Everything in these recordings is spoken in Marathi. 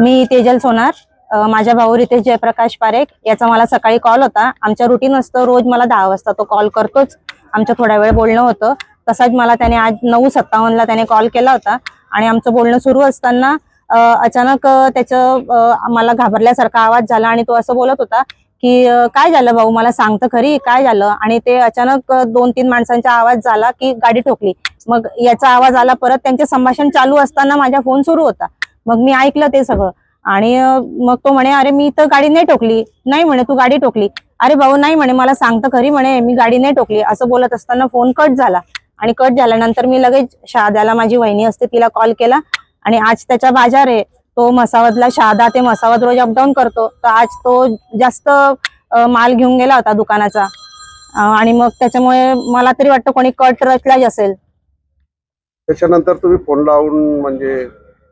मी तेजल सोनार माझ्या माझा भाऊ रितेश जयप्रकाश पारेख. याचा मला सकाळी कॉल होता. आमच्या रुटीन असतं रोज मला दहा वाजता तो कॉल करतोच. आमचं थोड्या वेळ बोलणं होतं. तसाच मला त्याने आज नऊ सत्तावन्नला त्याने कॉल केला होता. आणि आमचं बोलणं सुरू असताना अचानक त्याचं मला घाबरल्यासारखा आवाज झाला आणि तो असं बोलत होता की काय झालं भाऊ? मला सांगतं खरी काय झालं? आणि ते अचानक दोन तीन माणसांचा आवाज झाला की गाडी ठोकली. मग याचा आवाज आला परत त्यांचे संभाषण चालू असताना माझा फोन सुरू होता. मग मी ऐकलं ते सगळं. आणि मग तो म्हणे अरे मी तर गाडी नाही टोकली. नाही म्हणे तू गाडी टोकली. अरे भाऊ नाही म्हणे मला सांगतं खरी म्हणे मी गाडी नाही टोकली. असं बोलत असताना फोन कट झाला. आणि कट झाल्यानंतर मी लगेच शहाद्याला माझी वहिनी असते तिला कॉल केला. आणि आज त्याचा बाजार आहे. तो मसावदला शहादा ते मसावद रोज अपडाऊन करतो. तर आज तो जास्त माल घेऊन गेला होता दुकानाचा. आणि मग त्याच्यामुळे मला तरी वाटतं कोणी कट रचलाच असेल. त्याच्यानंतर तुम्ही फोन लावून म्हणजे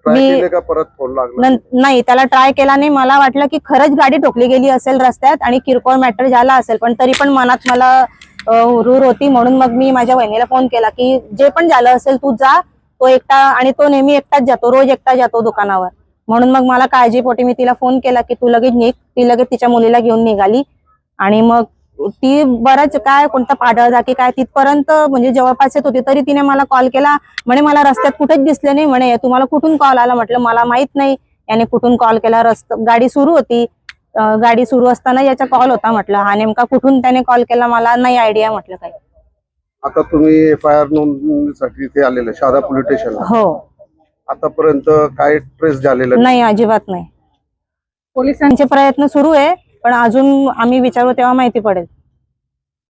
मी- का परत फोन लागला नाही त्याला ट्राय केला नाही. मला वाटलं की खरंच गाडी ठोकली गेली असेल रस्त्यात आणि किरकोळ मॅटर झाला असेल पण तरी पण मनात मला अ, हुरूर होती. म्हणून मग मी माझ्या बहिणीला फोन केला की जे पण झालं असेल तू जा तो एकटा आणि तो नेहमी एकटाच जातो रोज एकटा जातो दुकानावर. म्हणून मग मला काळजीपोटी मी तिला फोन केला की तू लगेच निघ ती लगेच तिच्या मुलीला घेऊन निघाली. आणि मग ती बराच काय कोणता पाडळ की काय तिथपर्यंत म्हणजे जवळपास येत होती तरी तिने मला कॉल केला. म्हणे मला रस्त्यात कुठेच दिसले नाही. म्हणे तुम्हाला कुठून कॉल आला? म्हटलं मला माहीत नाही. याने कुठून कॉल केला? रस्त गाडी सुरू होती. गाडी सुरू असताना याचा कॉल होता म्हटलं. हा नेमका कुठून त्याने कॉल केला? मला नाही आयडिया म्हटलं काही. आता तुम्ही एफ आय आर नोंदणीसाठी इथे आलेले शहादा पोलीस स्टेशनला हो. आतापर्यंत काय ट्रेस झालेलं. नाही अजिबात नाही. पोलिसांचे प्रयत्न सुरू आहे. पण अजून आम्ही विचारू तेव्हा माहिती पडेल.